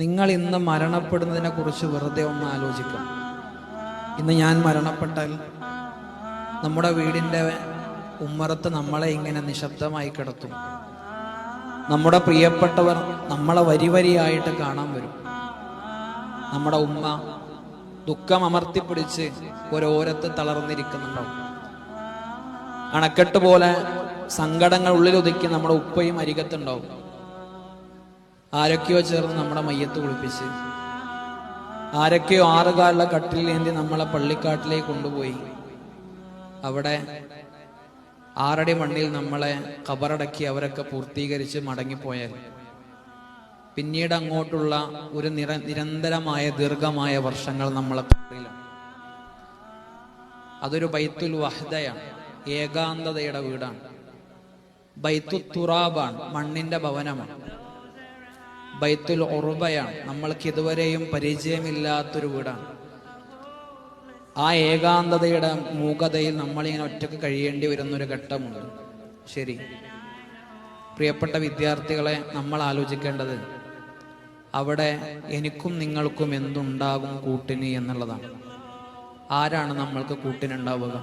നിങ്ങൾ ഇന്ന് മരണപ്പെടുന്നതിനെ കുറിച്ച് വെറുതെ ഒന്ന് ആലോചിക്കാം. ഇന്ന് ഞാൻ മരണപ്പെട്ടാൽ നമ്മുടെ വീടിന്റെ ഉമ്മറത്ത് നമ്മളെ ഇങ്ങനെ നിശബ്ദമായി കിടത്തും. നമ്മുടെ പ്രിയപ്പെട്ടവർ നമ്മളെ വരി വരിയായിട്ട് കാണാൻ വരും. നമ്മുടെ ഉമ്മ ദുഃഖം അമർത്തിപ്പിടിച്ച് ഓരോരത്ത് തളർന്നിരിക്കുന്നുണ്ടാവും. അണക്കെട്ട് പോലെ സങ്കടങ്ങൾ ഉള്ളിലൊതുക്കി നമ്മുടെ ഉപ്പയും അരികത്തുണ്ടാവും. ആരൊക്കെയോ ചേർന്ന് നമ്മുടെ മയ്യത്ത് കുളിപ്പിച്ച്. ആരൊക്കെയോ ആറുകാലുള്ള കട്ടിലേന്തി നമ്മളെ പള്ളിക്കാട്ടിലേക്ക് കൊണ്ടുപോയി. അവിടെ ആറടി മണ്ണിൽ നമ്മളെ കബറടക്കി അവരൊക്കെ പൂർത്തീകരിച്ച് മടങ്ങിപ്പോയാൽ. പിന്നീട് അങ്ങോട്ടുള്ള ഒരു നിര നിരന്തരമായ ദീർഘമായ വർഷങ്ങൾ നമ്മളെ അതൊരു ബൈത്തുൽ വഹദയാണ് ഏകാന്തതയുടെ വീടാണ്. ബൈത്തു തുറാബാണ് മണ്ണിന്റെ ഭവനമാണ്. ബൈത്തുൽ ഉറുബയാണ്. നമ്മൾക്ക് ഇതുവരെയും പരിചയമില്ലാത്തൊരു വീടാണ്. ആ ഏകാന്തതയുടെ മൂകതയിൽ നമ്മളിങ്ങനെ ഒറ്റയ്ക്ക് കഴിയേണ്ടി വരുന്നൊരു ഘട്ടമുണ്ട്. ശരി. പ്രിയപ്പെട്ട വിദ്യാർത്ഥികളെ നമ്മൾ ആലോചിക്കേണ്ടത് അവിടെ എനിക്കും നിങ്ങൾക്കും എന്തുണ്ടാകും കൂട്ടിന് എന്നുള്ളതാണ്. ആരാണ് നമ്മൾക്ക് കൂട്ടിനുണ്ടാവുക?